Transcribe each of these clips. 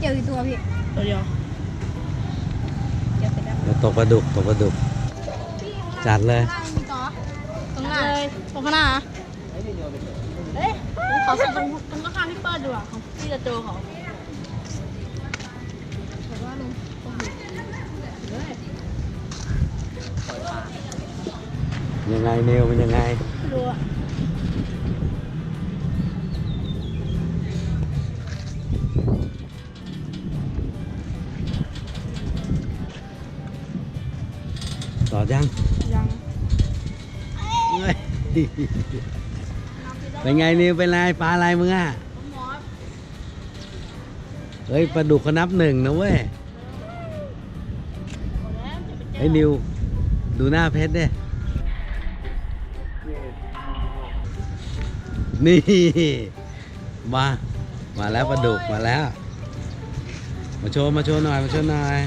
เจอกี่ตัวพี่ตัวเดียวเจอเสร็จแล้วเดี๋ยวตกปลาดุกตกปลาดุก จัดเลย ข้างล่างมีต่อตรงหน้าเลยตรงข้างหน้าอะเอ๊ะขอส่งตรงตรงข้างๆพี่เปิ้ลดีกว่าของพี่จะเจอเขาแต่ว่าลงโอ้โหยังไงนิวมันยังไงไม่รู้อะ ต่อยัง ยังเฮ้ยเป็นไงนิวเป็นไรปลาอะไรมึงอะหมอเฮ้ยปลาดุกเขานับหนึ่งนะเว้ยแล้วจะไปเจอไอ้ยนิว ดูหน้าเพชรดินี่ มา มาแล้วปลาดุกมาแล้ว มาโชว์ มาโชว์หน่อย มาโชว์หน่อย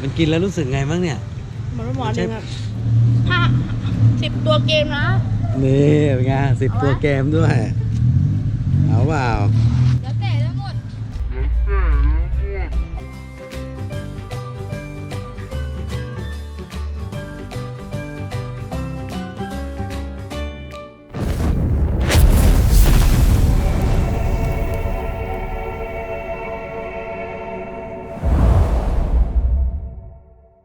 มันกินแล้วรู้สึกไงบ้างเนี่ยเหมือนหมอหนึ่งอะห้าสิบตัวเกมนะ นี่เป็นไงสิบตัวเกมด้วย เอาเปล่าเ